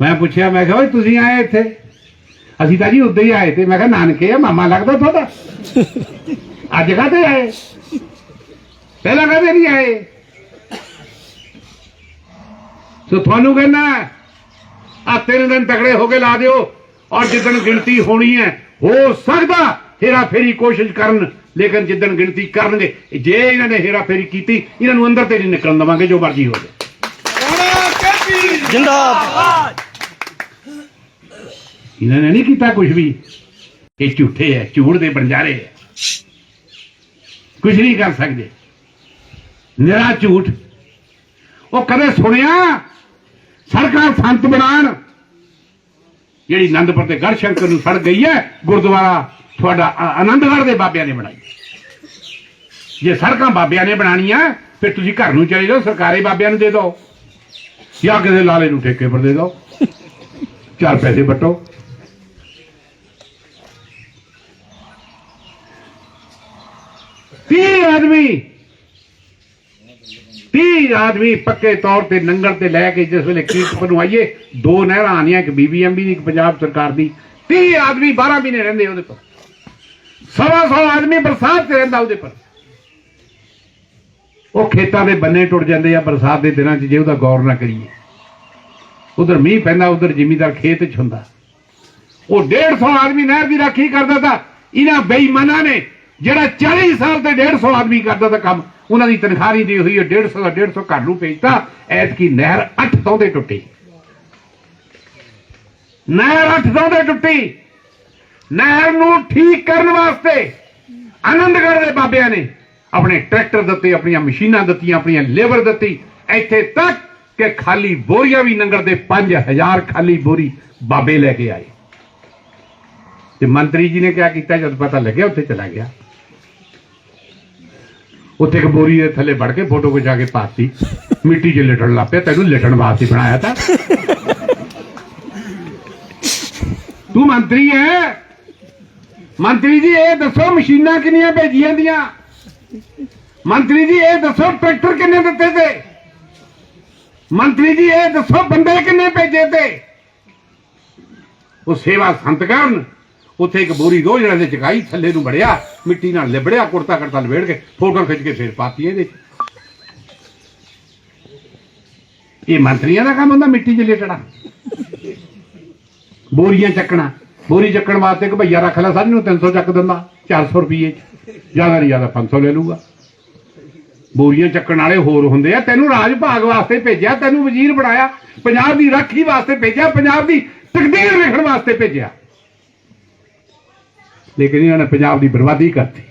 ਮੈਂ ਪੁੱਛਿਆ ਮੈਂ ਕਿਹਾ ਓਏ ਤੁਸੀਂ ਆਏ ਇੱਥੇ ਅਸੀਂ ਤਾਂ ਜੀ ਉੱਦਾਂ ਹੀ ਆਏ ਤੇ ਮੈਂ ਕਿਹਾ ਨਾਨਕੇ ਆ ਮਾਮਾ ਲੱਗਦਾ ਤੁਹਾਡਾ ਅੱਜ ਕਾਹਤੇ ਆਏ ਪਹਿਲਾਂ ਕਦੇ ਨਹੀਂ ਆਏ ਸੋ ਤੁਹਾਨੂੰ ਕਹਿੰਦਾ ਆ ਤਿੰਨ ਦਿਨ ਤਕੜੇ ਹੋ ਕੇ ਲਾ ਦਿਓ, ਔਰ ਜਿੱਦਣ ਗਿਣਤੀ ਹੋਣੀ ਹੈ, ਹੋ ਸਕਦਾ ਹੇਰਾ ਫੇਰੀ ਕੋਸ਼ਿਸ਼ ਕਰਨ, ਲੇਕਿਨ ਜਿੱਦਣ ਗਿਣਤੀ ਕਰਨਗੇ, ਜੇ ਇਹਨਾਂ ਨੇ ਹੇਰਾ ਫੇਰੀ ਕੀਤੀ, ਇਹਨਾਂ ਨੂੰ ਅੰਦਰ ਤੇ ਨਹੀਂ ਨਿਕਲਣ ਦਵਾਂਗੇ, ਜੋ ਮਰਜ਼ੀ ਹੋ ਜਾਏ।
ਜਿੰਦਾਬਾਦ
ਇਹਨਾਂ ਨੇ ਨਹੀਂ ਕੀਤਾ ਕੁਝ ਵੀ, ਇਹ ਝੂਠੇ ਹੈ, ਝੂਠ ਦੇ ਬੰਜਾਰੇ ਹੈ। ਕੁਝ ਨਹੀਂ ਕਰ ਸਕਦੇ। ਨਿਰਾ ਝੂਠ। ਉਹ ਕਦੇ ਸੁਣਿਆ ਸੜਕਾਂ ਸੰਤ ਬਣਾਣ ਜਿਹੜੀ ਆਨੰਦਪੁਰ ਤੇ ਗੜਸ਼ੰਕਰ ਨੂੰ ਸੜ ਗਈ ਹੈ, ਗੁਰਦੁਆਰਾ ਤੁਹਾਡਾ ਆਨੰਦਗੜ੍ਹ ਦੇ ਬਾਬਿਆਂ ਨੇ ਬਣਾਈ। ਜੇ ਸੜਕਾਂ ਬਾਬਿਆਂ ਨੇ ਬਣਾਣੀਆਂ ਫਿਰ ਤੁਸੀਂ ਘਰ ਨੂੰ ਚਲੇ ਜਾਓ, ਸਰਕਾਰੀ ਬਾਬਿਆਂ ਨੂੰ ਦੇ ਦਿਓ। ਜਾਂ ਕਿਸੇ ਲਾਲੇ ਨੂੰ ਠੇਕੇ ਪਰ ਦੇ ਦਿਓ। ਚਾਰ ਪੈਸੇ ਵਟੋ। ਤੀਹ ਆਦਮੀ ਤੀਹ ਆਦਮੀ ਪੱਕੇ ਤੌਰ ਤੇ ਨੰਗਲ ਤੇ ਲੈ ਕੇ ਜਿਸ ਵੇਲੇ ਕੀਰਤਪੁਰ ਨੂੰ ਆਈਏ, ਦੋ ਨਹਿਰਾਂ ਆਣੀਆਂ ਇੱਕ ਬੀਬੀਐਮਬੀ ਦੀ, ਇੱਕ ਪੰਜਾਬ ਸਰਕਾਰ ਦੀ। 30 ਆਦਮੀ 12 ਮਹੀਨੇ ਰਹਿੰਦੇ ਉਹਦੇ ਪਰ ਸਵਾ ਸੌ ਆਦਮੀ ਬਰਸਾਤ ਤੇ ਰਹਿੰਦਾ ਉਹਦੇ ਪਰ ਉਹ ਖੇਤਾਂ ਦੇ ਬੰਨੇ ਟੁੱਟ ਜਾਂਦੇ ਆ ਬਰਸਾਤ ਦੇ ਦਿਨਾਂ 'ਚ, ਜੇ ਉਹਦਾ ਗੌਰ ਨਾ ਕਰੀਏ। ਉਧਰ ਮੀਂਹ ਪੈਂਦਾ, ਉਧਰ ਜ਼ਿਮੀਦਾਰ ਖੇਤ 'ਚ ਹੁੰਦਾ। ਉਹ 150 ਆਦਮੀ ਨਹਿਰ ਦੀ ਰਾਖੀ ਕਰਦਾ ਤਾਂ ਇਹਨਾਂ ਬੇਈਮਾਨਾਂ ਨੇ ਜਿਹੜਾ 40 ਸਾਲ ਤੇ 150 ਆਦਮੀ ਕਰਦਾ ਤਾਂ ਕੰਮ ਉਹਨਾਂ ਦੀ ਤਨਖਾਹ ਨਹੀਂ ਦੀ ਹੋਈ ਹੈ 150 ਦਾ 150 ਘਰ ਨੂੰ ਭੇਜਤਾ। ਐਤਕੀ ਨਹਿਰ 8 ਸੌ ਦੇ ਟੁੱਟੀ। ਨਹਿਰ 8 ਸੌ ਦੇ ਟੁੱਟੀ। ਨਹਿਰ ਨੂੰ ਠੀਕ ਕਰਨ ਵਾਸਤੇ ਆਨੰਦਗੜ੍ਹ ਦੇ ਬਾਬਿਆਂ ਨੇ ਆਪਣੇ ਟਰੈਕਟਰ ਦਿੱਤੇ, ਆਪਣੀਆਂ ਮਸ਼ੀਨਾਂ ਦਿੱਤੀਆਂ, ਆਪਣੀਆਂ ਲੇਬਰ ਦਿੱਤੀ। ਇੱਥੇ ਤੱਕ ਕਿ ਖਾਲੀ ਬੋਰੀਆਂ ਵੀ ਨੰਗਰ ਦੇ 5000 ਖਾਲੀ ਬੋਰੀ ਬਾਬੇ ਲੈ ਕੇ ਆਏ। ਤੇ ਮੰਤਰੀ ਜੀ ਨੇ ਕਿਹਾ ਕੀਤਾ? ਜਦ ਪਤਾ ਲੱਗਿਆ, ਉੱਥੇ ਚਲਾ ਗਿਆ। ਉੱਥੇ ਇੱਕ ਦੇ ਥੱਲੇ ਵੜ ਕੇ ਫੋਟੋ ਖਿਚਾ ਕੇ ਪਾਤੀ। ਮਿੱਟੀ 'ਚ ਲਿਟਣ ਲੱਗ ਪਿਆ, ਤੈਨੂੰ ਲਿਟਣ ਵਾਸਤੇ ਬਣਾਇਆ ਤਾਂ। ਤੂੰ ਮੰਤਰੀ ਹੈ ਮੰਤਰੀ ਜੀ, ਇਹ ਦੱਸੋ ਮਸ਼ੀਨਾਂ ਕਿੰਨੀਆਂ ਭੇਜੀਆਂ ਦੀਆਂ? ਮੰਤਰੀ ਜੀ, ਇਹ ਦੱਸੋ ਟਰੈਕਟਰ ਕਿੰਨੇ ਦਿੱਤੇ ਤੇ? ਮੰਤਰੀ ਜੀ, ਇਹ ਦੱਸੋ ਬੰਦੇ ਕਿੰਨੇ ਭੇਜੇ ਤੇ? ਉਹ ਸੇਵਾ ਸੰਤ ਕਰਨ। ਉੱਥੇ ਇੱਕ ਬੋਰੀ ਰੋਜ਼ ਜਣੇ ਦੇ ਚਕਾਈ, ਥੱਲੇ ਨੂੰ ਵੜਿਆ ਮਿੱਟੀ ਨਾਲ ਲਿਬੜਿਆ, ਕੁੜਤਾ ਕਰਤਾ ਲਵੇੜ ਕੇ ਫੋਟੋ ਖਿੱਚ ਕੇ ਫੇਰ ਪਾਤੀ ਇਹਦੇ ਇਹ ਮੰਤਰੀਆਂ ਦਾ ਕੰਮ ਹੁੰਦਾ, ਮਿੱਟੀ 'ਚ ਲੇਟਣਾ। ਬੋਰੀਆਂ ਚੱਕਣਾ। ਬੋਰੀ ਚੱਕਣ ਵਾਸਤੇ ਇੱਕ ਭਈਆ ਰੱਖ ਲੈ ਸਾਡੀ ਨੂੰ 300 ਚੱਕ ਦਿੰਦਾ 400 ਰੁਪਏ 'ਚ। ਜ਼ਿਆਦਾ ਨਹੀਂ ਜ਼ਿਆਦਾ 500 ਲੈ ਲੂਗਾ ਬੋਰੀਆਂ ਚੱਕਣ ਵਾਲੇ ਹੋਰ ਹੁੰਦੇ ਆ, ਤੈਨੂੰ ਰਾਜ ਭਾਗ ਵਾਸਤੇ ਭੇਜਿਆ, ਤੈਨੂੰ ਵਜ਼ੀਰ ਬਣਾਇਆ, ਪੰਜਾਬ ਦੀ ਰਾਖੀ ਵਾਸਤੇ ਭੇਜਿਆ, ਪੰਜਾਬ ਦੀ ਤਕਦੀਰ ਲਿਖਣ ਵਾਸਤੇ ਭੇਜਿਆ। ਲੇਕਿਨ ਇਹਨਾਂ ਨੇ ਪੰਜਾਬ ਦੀ ਬਰਬਾਦੀ ਕਰਤੀ।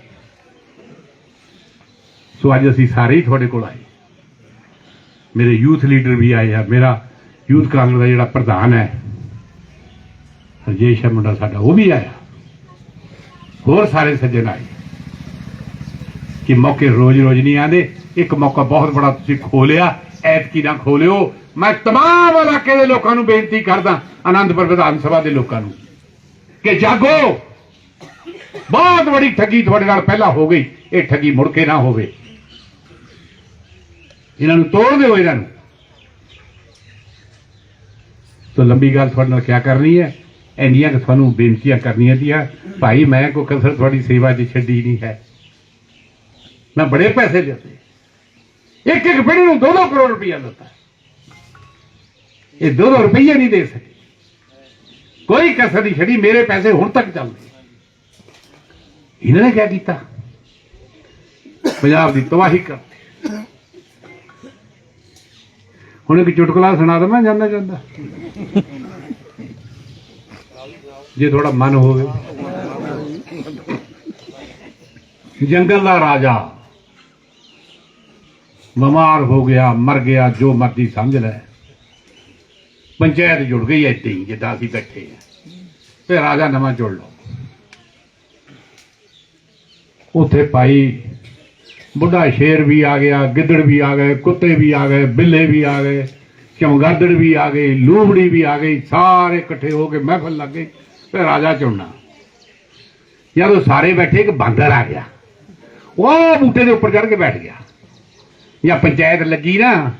ਸੋ ਅੱਜ ਅਸੀਂ ਸਾਰੇ ਹੀ ਤੁਹਾਡੇ ਕੋਲ ਆਏ। ਮੇਰੇ ਯੂਥ ਲੀਡਰ ਵੀ ਆਏ ਆ, ਮੇਰਾ ਯੂਥ ਕਾਂਗਰਸ ਦਾ ਜਿਹੜਾ ਪ੍ਰਧਾਨ ਹੈ, ਰਜੇਸ਼ ਹੈ ਮੁੰਡਾ ਸਾਡਾ, ਉਹ ਵੀ ਆਇਆ। ਹੋਰ ਸਾਰੇ ਸੱਜਣ ਆਏ। ਕਿ ਮੌਕੇ ਰੋਜ਼-ਰੋਜ਼ ਨਹੀਂ ਆਉਂਦੇ, ਇੱਕ ਮੌਕਾ ਬਹੁਤ ਬੜਾ ਤੁਸੀਂ ਖੋਲਿਆ, ਐਤਕੀ ਨਾ ਖੋਲਿਓ। ਮੈਂ ਤਮਾਮ ਇਲਾਕੇ ਦੇ ਲੋਕਾਂ ਨੂੰ ਬੇਨਤੀ ਕਰਦਾ, ਆਨੰਦਪੁਰ ਵਿਧਾਨ ਸਭਾ ਦੇ ਲੋਕਾਂ ਨੂੰ, ਕਿ ਜਾਗੋ। ਬਹੁਤ ਬੜੀ ਠੱਗੀ ਤੁਹਾਡੇ ਨਾਲ ਪਹਿਲਾਂ ਹੋ ਗਈ, ਇਹ ਠੱਗੀ ਮੁੜ ਕੇ ਨਾ ਹੋਵੇ। ਇਹਨਾਂ ਨੂੰ ਤੋੜ ਦਿਓ ਇਹਨਾਂ ਨੂੰ। ਤੋ ਲੰਬੀ ਗੱਲ ਤੁਹਾਡੇ ਨਾਲ ਕਿਆ ਕਰਨੀ ਹੈ? ਇੰਨੀਆਂ ਕਿ ਤੁਹਾਨੂੰ ਬੇਨਤੀਆਂ ਕਰਨੀਆਂ ਦੀਆਂ ਭਾਈ, ਮੈਂ ਕੋਈ ਕਸਰ ਤੁਹਾਡੀ ਸੇਵਾ 'ਚ ਛੱਡੀ ਨਹੀਂ ਹੈ। ਮੈਂ ਬੜੇ ਪੈਸੇ ਦਿੱਤੇ। ਇੱਕ ਇੱਕ ਪੀੜੀ ਨੂੰ 2-2 ਕਰੋੜ ਰੁਪਇਆ ਦਿੱਤਾ। ਇਹ 2-2 ਰੁਪਈਏ ਨਹੀਂ ਦੇ ਸਕੇ। ਕੋਈ ਕਸਰ ਨਹੀਂ ਛੱਡੀ, ਮੇਰੇ ਪੈਸੇ ਹੁਣ ਤੱਕ ਚੱਲਦੇ। ਇਹਨਾਂ ਨੇ ਕਿਆ ਕੀਤਾ? ਪੰਜਾਬ ਦੀ ਤਬਾਹੀ ਕਰਤੀ। ਹੁਣ ਇੱਕ ਚੁਟਕਲਾ ਸੁਣਾ ਦਵਾਂ, ਜਾਂਦਾ ਜਾਂਦਾ। ਜੇ ਥੋੜਾ ਮਨ ਹੋਵੇ। ਜੰਗਲ ਦਾ ਰਾਜਾ। ਬਿਮਾਰ ਹੋ ਗਿਆ, ਮਰ ਗਿਆ, ਜੋ ਮਰਜ਼ੀ ਸਮਝ ਲੈ। ਪੰਚਾਇਤ ਜੁੜ ਗਈ ਇੱਥੇ ਹੀ, ਜਿੱਦਾਂ ਅਸੀਂ ਬੈਠੇ ਆ ਤੇ ਰਾਜਾ ਨਵਾਂ ਜੁੜ ਲਓ। ਉੱਥੇ ਭਾਈ ਬੁੱਢਾ ਸ਼ੇਰ ਵੀ ਆ ਗਿਆ, ਗਿੱਦੜ ਵੀ ਆ ਗਏ, ਕੁੱਤੇ ਵੀ ਆ ਗਏ, ਬਿੱਲੇ ਵੀ ਆ ਗਏ ਚਮਗਾਦੜ ਵੀ ਆ ਗਈ ਲੂਬੜੀ ਵੀ ਆ ਗਈ, ਸਾਰੇ ਇਕੱਠੇ ਹੋ ਕੇ ਮਹਿਫਲ ਲੱਗ ਗਈ ਤੇ ਰਾਜਾ ਚੁਣਨਾ ਉਹ ਸਾਰੇ ਬੈਠੇ, ਇੱਕ ਬਾਂਦਰ ਆ ਗਿਆ। ਉਹ ਬੂਟੇ ਦੇ ਉੱਪਰ ਚੜ ਕੇ ਬੈਠ ਗਿਆ। ਜਾਂ ਪੰਚਾਇਤ ਲੱਗੀ ਨਾ,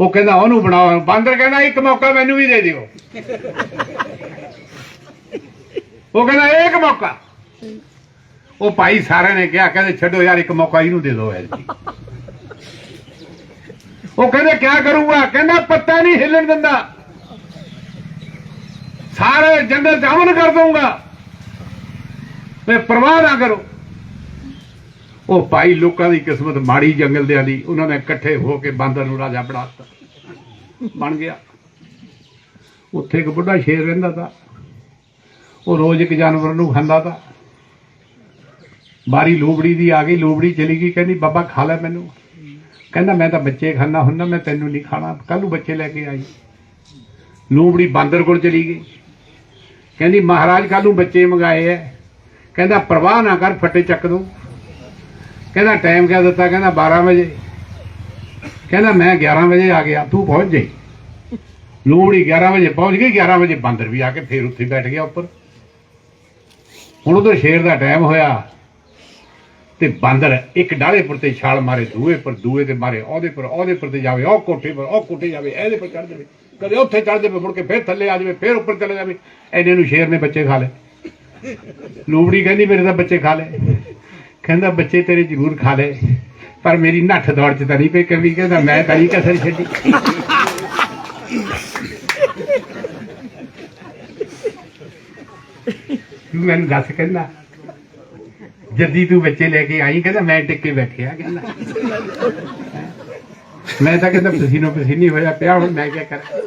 ਉਹ ਕਹਿੰਦਾ, ਉਹਨੂੰ ਬਣਾਓ। ਬਾਂਦਰ ਕਹਿੰਦਾ, ਇੱਕ ਮੌਕਾ ਮੈਨੂੰ ਵੀ ਦੇ ਦਿਓ। ਉਹ ਕਹਿੰਦਾ, ਇੱਕ ਮੌਕਾ। ਉਹ ਭਾਈ ਸਾਰਿਆਂ ਨੇ ਕਿਹਾ, ਕਹਿੰਦੇ ਛੱਡੋ ਯਾਰ, ਇੱਕ ਮੌਕਾ ਇਹਨੂੰ ਦੇ ਦਿਓ ਐਲਜੀ ਉਹ ਕਹਿੰਦੇ, ਕਿਆ ਕਰੂਗਾ? ਕਹਿੰਦਾ, ਪੱਤਾ ਨਹੀਂ ਹਿੱਲਣ ਦਿੰਦਾ। ਸਾਰੇ ਜੰਗਲ ਜਾਮਨ ਕਰ ਦਊਂਗਾ। ਤੇ ਪਰਵਾਹ ਨਾ ਕਰੋ। ਉਹ ਭਾਈ ਲੋਕਾਂ ਦੀ ਕਿਸਮਤ ਮਾੜੀ ਜੰਗਲ ਦੇ ਦੀ, ਉਹਨਾਂ ਨੇ ਇਕੱਠੇ ਹੋ ਕੇ ਬਾਂਦਰ ਨੂੰ ਰਾਜਾ ਬਣਾ ਦਿੱਤਾ। ਬਣ ਗਿਆ। ਉੱਥੇ ਇੱਕ ਬੁੱਢਾ ਸ਼ੇਰ ਰਹਿੰਦਾ ਤਾ। ਉਹ ਰੋਜ਼ ਇੱਕ ਜਾਨਵਰ ਨੂੰ ਖਾਂਦਾ ਤਾ। ਬਾਰੀ ਲੋਬੜੀ ਦੀ ਆ ਗਈ, ਲੋਬੜੀ ਚਲੀ ਗਈ, ਕਹਿੰਦੀ, ਬਾਬਾ, ਖਾ ਲੈ ਮੈਨੂੰ। ਕਹਿੰਦਾ, ਮੈਂ ਤਾਂ ਬੱਚੇ ਖਾਣਾ ਹੁੰਦਾ, ਮੈਂ ਤੈਨੂੰ ਨਹੀਂ ਖਾਣਾ। ਕੱਲ ਨੂੰ ਬੱਚੇ ਲੈ ਕੇ ਆਈ। ਲੋਬੜੀ ਬਾਂਦਰ ਕੋਲ ਚਲੀ ਗਈ। ਕਹਿੰਦੀ, ਮਹਾਰਾਜ ਕੱਲ ਨੂੰ ਬੱਚੇ ਮੰਗਾਏ ਐ। ਕਹਿੰਦਾ, ਪ੍ਰਵਾਹ ਨਾ ਕਰ, ਫੱਟੇ ਚੱਕ ਦੂੰ। ਕਹਿੰਦਾ, ਟਾਈਮ ਕਿਆ ਦਿੱਤਾ? ਕਹਿੰਦਾ 12 ਵਜੇ। ਕਹਿੰਦਾ, ਮੈਂ 11 ਵਜੇ ਆ ਗਿਆ, ਤੂੰ ਪਹੁੰਚ ਜਾਈ। ਲੋਬੜੀ 11 ਵਜੇ ਪਹੁੰਚ ਗਈ 11 ਵਜੇ ਬਾਂਦਰ ਵੀ ਆ ਕੇ ਫੇਰ ਉੱਥੇ ਬੈਠ ਗਿਆ ਉੱਪਰ। ਹੁਣ ਉਧਰ ਸ਼ੇਰ ਦਾ ਟਾਈਮ ਹੋਇਆ। ਤੇ ਬਾਂਦਰ ਇੱਕ ਡਾਲੇ ਪਰ ਤੇ ਛਾਲ ਮਾਰੇ ਦੂਏ ਪਰ ਦੂਏ ਤੇ ਮਾਰੇ, ਉਹਦੇ ਪਰ ਉਹਦੇ ਪਰ ਤੇ ਜਾਵੇ, ਉਹ ਕੋਠੇ ਪਰ, ਉਹ ਕੋਠੇ ਜਾਵੇ, ਇਹਦੇ ਪਰ ਚੜ ਜਾਵੇ। ਕਦੇ ਉੱਥੇ ਚੜ ਜਾਵੇ, ਮੁੜ ਕੇ ਫੇਰ ਥੱਲੇ ਆ ਜਾਵੇ, ਫੇਰ ਉੱਪਰ ਚਲੇ ਜਾਵੇ। ਐਨੇ ਨੂੰ ਸ਼ੇਰ ਨੇ ਬੱਚੇ ਖਾ ਲਏ। ਲੋਬੜੀ ਕਹਿੰਦੀ, ਮੇਰੇ ਤਾਂ ਬੱਚੇ ਖਾ ਲਏ। ਕਹਿੰਦਾ, ਬੱਚੇ ਤੇਰੇ ਜ਼ਰੂਰ ਖਾ ਲਏ। ਪਰ ਮੇਰੀ ਨੱਠ ਦੌੜ ਚ ਤਾਂ ਨਹੀਂ ਪਈ ਕਵੀ ਕਹਿੰਦਾ, ਮੈਂ ਤਾਂ ਨਹੀਂ ਕਸਰ ਛੱਡੀ। ਮੈਨੂੰ ਦੱਸ ਕਹਿੰਦਾ। ਜੱਦੀ ਤੂੰ ਬੱਚੇ ਲੈ ਕੇ ਆਈ, ਕਹਿੰਦਾ ਮੈਂ ਟਿੱਕੇ ਬੈਠਿਆ ਕਹਿੰਦਾ। ਮੈਂ ਤਾਂ ਕਹਿੰਦਾ ਪਸੀਨੋ ਪਸੀਨੀ ਹੋਇਆ ਪਿਆ, ਹੁਣ ਮੈਂ ਕੀ ਕਰਾਂ।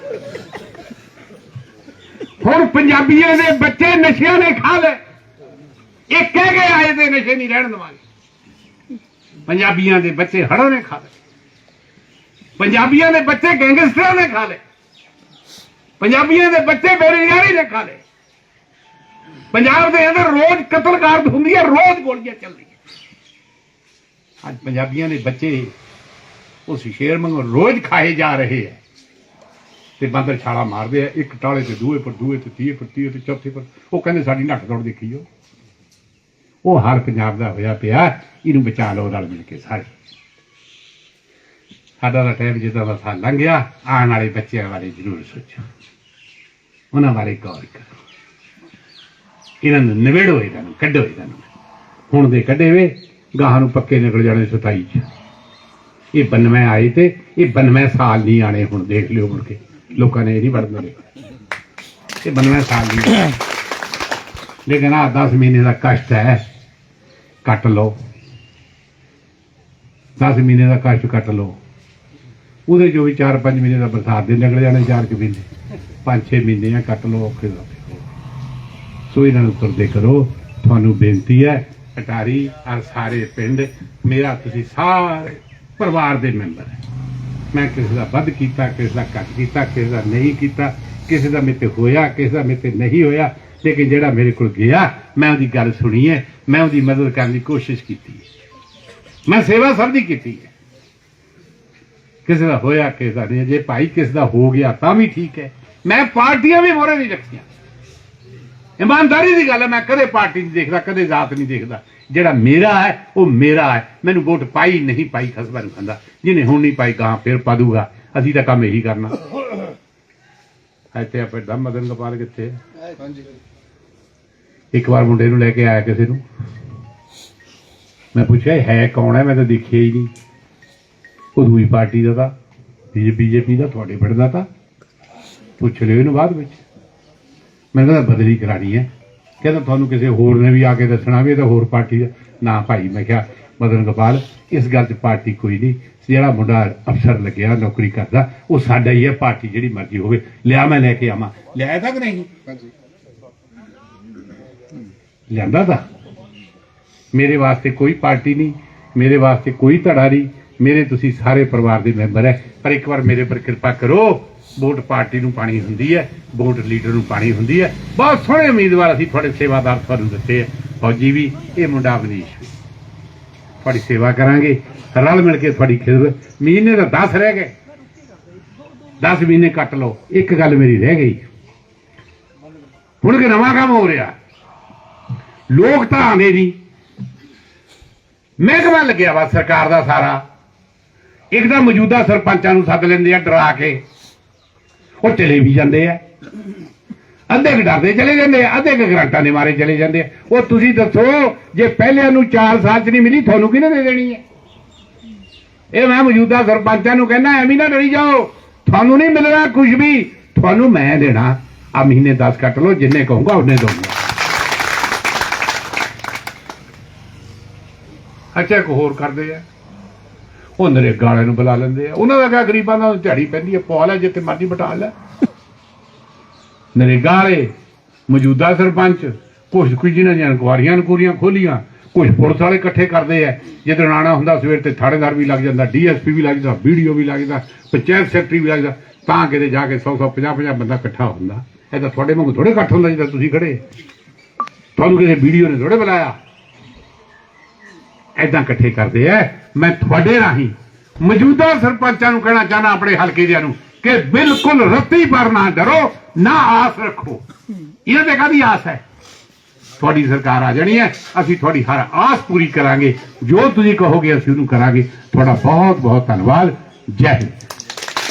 ਹੁਣ ਪੰਜਾਬੀਆਂ ਦੇ ਬੱਚੇ ਨਸ਼ਿਆਂ ਨੇ ਖਾ ਲਏ। ਇਹ ਕਹਿ ਕੇ ਆਏ ਤੇ ਨਸ਼ੇ ਨਹੀਂ ਰਹਿਣ ਦੇਵਾਂਗੇ। ਪੰਜਾਬੀਆਂ ਦੇ ਬੱਚੇ ਹੜੋਂ ਨੇ ਖਾ ਲਏ। ਪੰਜਾਬੀਆਂ ਦੇ ਬੱਚੇ ਗੈਂਗਸਟਰਾਂ ਨੇ ਖਾ ਲਏ। ਪੰਜਾਬੀਆਂ ਦੇ ਬੱਚੇ ਬੇਰੁਜ਼ਗਾਰੀ ਨੇ ਖਾ ਲਏ। ਪੰਜਾਬ ਦੇ ਅੰਦਰ ਰੋਜ਼ ਕਤਲਕਾਰ ਹੁੰਦੀ ਹੈ, ਰੋਜ਼ ਗੋਲੀਆਂ ਚੱਲਦੀਆਂ। ਅੱਜ ਪੰਜਾਬੀਆਂ ਦੇ ਬੱਚੇ ਉਸ ਸ਼ੇਰ ਵਾਂਗੂ ਰੋਜ਼ ਖਾਏ ਜਾ ਰਹੇ ਹੈ। ਤੇ ਬਾਂਦਰ ਛਾਲਾ ਮਾਰਦੇ ਆ, ਇੱਕ ਟਾਲੇ ਤੇ ਦੂਏ ਪਰ ਦੂਏ ਤੇ ਤੀਏ ਪਰ ਤੀਏ ਤੇ ਚੌਥੇ ਪਰ, ਉਹ ਕਹਿੰਦੇ ਸਾਡੀ ਨੱਠ ਦੌੜ ਦੇਖੀਓ। ਉਹ ਹਰ ਪੰਜਾਬ ਦਾ ਹੋਇਆ ਪਿਆ, ਇਹਨੂੰ ਬਚਾ ਲਓ, ਰਲ ਮਿਲ ਕੇ ਸਾਰੇ। ਸਾਡਾ ਦਾ ਟਾਈਮ ਜਿੱਦਾਂ ਦਾ ਸਾਲ ਲੰਘ ਗਿਆ, ਆਉਣ ਵਾਲੇ ਬੱਚਿਆਂ ਬਾਰੇ ਜ਼ਰੂਰ ਸੋਚੋ। ਉਹਨਾਂ ਬਾਰੇ ਗੌਰ ਕਰੋ। ਇਹਨਾਂ ਨੂੰ ਨਿਬੇੜੋ ਇਹਨਾਂ ਨੂੰ ਕੱਢੋ ਇਹਨਾਂ। ਨੂੰ ਹੁਣ ਦੇ ਕੱਢੇ ਵੇ, ਗਾਹਾਂ ਨੂੰ ਪੱਕੇ ਨਿਕਲ ਜਾਣੇ 27 ਚ। ਇਹ 92 ਆਏ ਤੇ ਇਹ 92 ਸਾਲ ਨਹੀਂ ਆਣੇ ਹੁਣ, ਦੇਖ ਲਿਓ ਮੁੜ ਕੇ। ਲੋਕਾਂ ਨੇ ਇਹ ਨਹੀਂ ਵੜਨ ਦੇ ਇਹ 92 ਸਾਲ ਨਹੀਂ ਆਣੇ। ਲੇਕਿਨ ਆ 10 ਮਹੀਨੇ ਦਾ ਕਸ਼ਟ ਹੈ, ਕੱਟ ਲਓ। 10 ਮਹੀਨੇ ਦਾ ਕਸ਼ਟ ਕੱਟ ਲਓ। ਉਹਦੇ ਜੋ ਵੀ 4-5 ਮਹੀਨੇ ਦਾ ਬਰਸਾਤ ਦੇ ਨਿਕਲ ਜਾਣੇ 4 ਕੁ ਮਹੀਨੇ। 5-6 ਮਹੀਨੇ ਆ, ਕੱਟ ਲਓ ਔਖੇ ਸੌਖੇ ਸੋ ਇਹਨਾਂ ਨੂੰ ਤੁਰਦੇ ਕਰੋ ਤੁਹਾਨੂੰ ਬੇਨਤੀ ਹੈ, ਅਟਾਰੀ ਔਰ ਸਾਰੇ ਪਿੰਡ, ਮੇਰਾ ਤੁਸੀਂ ਸਾਰੇ ਪਰਿਵਾਰ ਦੇ ਮੈਂਬਰ ਹੈ। ਮੈਂ ਕਿਸੇ ਦਾ ਵੱਧ ਕੀਤਾ, ਕਿਸੇ ਦਾ ਘੱਟ ਕੀਤਾ, ਕਿਸੇ ਦਾ ਨਹੀਂ ਕੀਤਾ, ਕਿਸੇ ਦਾ ਮੇਤੇ ਹੋਇਆ, ਕਿਸੇ ਦਾ ਮੇਤੇ ਨਹੀਂ ਹੋਇਆ, ਲੇਕਿਨ ਜਿਹੜਾ ਮੇਰੇ ਕੋਲ ਗਿਆ, ਮੈਂ ਉਹਦੀ ਗੱਲ ਸੁਣੀ ਹੈ, ਮੈਂ ਉਹਦੀ ਮਦਦ ਕਰਨ ਦੀ ਕੋਸ਼ਿਸ਼ ਕੀਤੀ ਹੈ। ਮੈਂ ਸੇਵਾ ਸਭ ਦੀ ਕੀਤੀ ਹੈ। ਕਿਸੇ ਦਾ ਹੋਇਆ, ਕਿਸੇ ਦਾ ਨਹੀਂ, ਜੇ ਭਾਈ ਕਿਸੇ ਦਾ ਹੋ ਗਿਆ ਤਾਂ ਵੀ ਠੀਕ ਹੈ। ਮੈਂ ਪਾਰਟੀਆਂ ਵੀ ਮੋਰੇ ਨਹੀਂ ਰੱਖੀਆਂ। ਇਮਾਨਦਾਰੀ ਦੀ ਗੱਲ ਹੈ ਮੈਂ ਕਦੇ ਪਾਰਟੀ ਨਹੀਂ ਦੇਖਦਾ ਕਦੇ ਜ਼ਾਤ ਨਹੀਂ ਦੇਖਦਾ। ਜਿਹੜਾ ਮੇਰਾ ਹੈ ਉਹ ਮੇਰਾ ਹੈ। ਮੈਨੂੰ ਵੋਟ ਪਾਈ ਨਹੀਂ ਪਾਈ ਖਸਬਾ ਨੂੰ ਖੰਦਾ। ਜਿਹਨੇ ਹੁਣ ਨਹੀਂ ਪਾਈ ਕਹਾਂ ਫਿਰ ਪਾ ਦੂਗਾ। ਅਸੀਂ ਤਾਂ ਕੰਮ ਇਹੀ ਕਰਨਾ। ਇੱਥੇ ਆਪੇ ਦਮ ਮਦਨ ਗੋਪਾਲ ਕਿੱਥੇ?
ਹਾਂਜੀ।
ਇੱਕ ਵਾਰ ਮੁੰਡੇ ਨੂੰ ਲੈ ਕੇ ਆਇਆ ਕਿਸੇ ਨੂੰ। ਮੈਂ ਪੁੱਛਿਆ ਹੈ ਕੌਣ ਹੈ? ਮੈਂ ਤਾਂ ਦੇਖਿਆ ਹੀ ਨਹੀਂ। ਉਹ ਦੂਜੀ ਪਾਰਟੀ ਦਾ ਤਾਂ ਬੀਜੇਪੀ ਦਾ ਤੁਹਾਡੇ ਪਿੰਡ ਦਾ ਤਾਂ। ਪੁੱਛ ਲਿਓ ਇਹਨੂੰ ਬਾਅਦ ਵਿੱਚ। ਮੈਂ ਕਹਿੰਦਾ ਬਦਲੀ ਕਰਾਣੀ ਹੈ। ਕਹਿੰਦਾ ਤੁਹਾਨੂੰ ਕਿਸੇ ਹੋਰ ਨੇ ਵੀ ਆ ਕੇ ਦੱਸਣਾ ਵੀ ਇਹ ਤਾਂ ਹੋਰ ਪਾਰਟੀ ਦਾ ਨਾ ਭਾਈ। ਮੈਂ ਕਿਹਾ ਮਦਨ ਗੋਪਾਲ ਇਸ ਗੱਲ 'ਚ ਪਾਰਟੀ ਕੋਈ ਨਹੀਂ। ਜਿਹੜਾ ਮੁੰਡਾ ਅਫਸਰ ਲੱਗਿਆ ਨੌਕਰੀ ਕਰਦਾ ਉਹ ਸਾਡਾ ਹੀ ਹੈ। ਪਾਰਟੀ ਜਿਹੜੀ ਮਰਜ਼ੀ ਹੋਵੇ। ਲਿਆ ਮੈਂ ਲੈ ਕੇ ਆਵਾਂ। ਲਿਆਇਆ ਤੱਕ ਨਹੀਂ?
ਹਾਂਜੀ।
ਲਿਆਂਦਾ ਤਾਂ। ਮੇਰੇ ਵਾਸਤੇ ਕੋਈ ਪਾਰਟੀ ਨਹੀਂ। ਮੇਰੇ ਵਾਸਤੇ ਕੋਈ ਧੜਾ ਨਹੀਂ। ਮੇਰੇ ਤੁਸੀਂ ਸਾਰੇ ਪਰਿਵਾਰ ਦੇ ਮੈਂਬਰ ਹੈ। ਪਰ ਇੱਕ ਵਾਰ ਮੇਰੇ ਪਰ ਕਿਰਪਾ ਕਰੋ। ਵੋਟ ਪਾਰਟੀ ਨੂੰ ਪਾਣੀ ਹੁੰਦੀ ਹੈ, ਵੋਟ ਲੀਡਰ ਨੂੰ ਪਾਣੀ ਹੁੰਦੀ ਹੈ। ਬਹੁਤ ਸੋਹਣੇ ਉਮੀਦਵਾਰ ਅਸੀਂ ਤੁਹਾਡੇ ਸੇਵਾਦਾਰ ਤੁਹਾਨੂੰ ਦਿੱਤੇ ਹੈ। ਫੌਜੀ ਵੀ, ਇਹ ਮੁੰਡਾ ਅਵਨੀਸ਼ ਵੀ। ਤੁਹਾਡੀ ਸੇਵਾ ਕਰਾਂਗੇ, ਰਲ ਮਿਲ ਕੇ ਤੁਹਾਡੀ ਖਿਦਮਤ। ਮਹੀਨੇ ਦਾ 10 ਰਹਿ ਗਏ। 10 ਮਹੀਨੇ ਕੱਟ ਲਓ, ਇੱਕ ਗੱਲ ਮੇਰੀ ਰਹਿ ਗਈ। ਹੁਣ ਕਿ ਨਵਾਂ ਕੰਮ ਹੋ ਰਿਹਾ। ਲੋਕ ਤਾਂ ਆਉਂਦੇ ਨਹੀਂ। ਮਹਿਕਮਾ ਲੱਗਿਆ ਵਾ ਸਰਕਾਰ ਦਾ ਸਾਰਾ। ਇੱਕ ਤਾਂ ਮੌਜੂਦਾ ਸਰਪੰਚਾਂ ਨੂੰ ਸੱਦ ਲੈਂਦੇ ਆ, ਡਰਾ ਕੇ। ਉਹ ਚਲੇ ਵੀ ਜਾਂਦੇ ਆ। ਅੱਧੇ ਕੁ ਡਰਦੇ ਚਲੇ ਜਾਂਦੇ ਆ, ਅੱਧੇ ਕੁ ਗਰੰਟਾਂ ਦੇ ਮਾਰੇ ਚਲੇ ਜਾਂਦੇ ਆ। ਉਹ ਤੁਸੀਂ ਦੱਸੋ, ਜੇ ਪਹਿਲਿਆਂ ਨੂੰ 4 ਸਾਲ ਚ ਨਹੀਂ ਮਿਲੀ, ਤੁਹਾਨੂੰ ਕਿਹਨੇ ਦੇ ਦੇਣੀ ਹੈ? ਇਹ ਮੈਂ ਮੌਜੂਦਾ ਸਰਪੰਚਾਂ ਨੂੰ ਕਹਿੰਦਾ, ਐਵੇਂ ਨਾ ਡਰੀ ਜਾਓ। ਤੁਹਾਨੂੰ ਨਹੀਂ ਮਿਲਣਾ ਕੁਝ ਵੀ। ਤੁਹਾਨੂੰ ਮੈਂ ਦੇਣਾ। ਆ ਮਹੀਨੇ 10 ਕੱਟ ਲਓ, ਜਿੰਨੇ ਕਹੂੰਗਾ ਉਹਨੇ ਦਊਂਗਾ ਅੱਛਾ, ਇੱਕ ਹੋਰ ਕਰਦੇ ਆ। ਉਹ ਨਰੇਗਾ ਵਾਲਿਆਂ ਨੂੰ ਬੁਲਾ ਲੈਂਦੇ ਆ। ਉਹਨਾਂ ਦਾ ਕਿਹਾ ਗਰੀਬਾਂ ਦਾ ਝਾੜੀ ਪੈਂਦੀ ਹੈ ਪੌਲ ਹੈ ਜਿੱਥੇ ਮਰਜ਼ੀ ਬਟਾ ਲੈ। ਨਰੇਗਾ ਵਾਲੇ, ਮੌਜੂਦਾ ਸਰਪੰਚ ਕੁਝ ਕੁ ਜਿਹਨਾਂ ਦੀਆਂ ਇਨਕੁਆਰੀਆਂ ਇਨਕੁਰੀਆਂ ਖੋਲੀਆਂ ਕੁਝ ਪੁਲਿਸ ਵਾਲੇ ਇਕੱਠੇ ਕਰਦੇ ਆ। ਜੇ ਆਣਾ ਹੁੰਦਾ ਸਵੇਰ ਤੇ ਥਾਣੇਦਾਰ ਵੀ ਲੱਗ ਜਾਂਦਾ, ਡੀਐਸਪੀ ਵੀ ਲੱਗ ਜਾਂਦਾ, ਵੀਡੀਓ ਵੀ ਲੱਗ ਜਾਂਦਾ, ਪੰਚਾਇਤ ਸੈਕਟਰੀ ਵੀ ਲੱਗ ਜਾਂਦਾ। ਤਾਂ ਕਿਤੇ ਜਾ ਕੇ 100 100 50 50 ਬੰਦਾ ਇਕੱਠਾ ਹੁੰਦਾ। ਇਹ ਤਾਂ ਤੁਹਾਡੇ ਵਾਂਗੂ ਥੋੜੇ ਇਕੱਠ ਹੁੰਦਾ ਜਿੱਦਾਂ ਤੁਸੀਂ ਖੜੇ। ਤੁਹਾਨੂੰ ਕਿਸੇ ਵੀਡੀਓ ਨੇ ਥੋੜੇ ਬੁਲਾਇਆ। ਐਦਾਂ ਇਕੱਠੇ ਕਰਦੇ ਐ ਮੈਂ ਤੁਹਾਡੇ ਰਾਹੀਂ ਮੌਜੂਦਾ ਸਰਪੰਚਾਂ ਨੂੰ ਕਹਿਣਾ ਚਾਹਨਾ ਆਪਣੇ ਹਲਕੇ ਦਿਆਂ ਨੂੰ ਕਿ ਬਿਲਕੁਲ ਰੱਤੀ ਪਰ ਨਾ ਡਰੋ, ਨਾ ਆਸ ਰੱਖੋ। ਇਹਨਾਂ ਤੇ ਕਾਦੀ ਆਸ ਹੈ? ਤੁਹਾਡੀ ਸਰਕਾਰ ਆ ਜਾਣੀ ਹੈ, ਅਸੀਂ ਤੁਹਾਡੀ ਹਰ ਆਸ ਪੂਰੀ ਕਰਾਂਗੇ। ਜੋ ਤੁਸੀਂ ਕਹੋਗੇ, ਅਸੀਂ ਉਹਨੂੰ ਕਰਾਂਗੇ। ਤੁਹਾਡਾ ਬਹੁਤ ਬਹੁਤ ਧੰਨਵਾਦ। ਜੈ ਹਿੰਦ।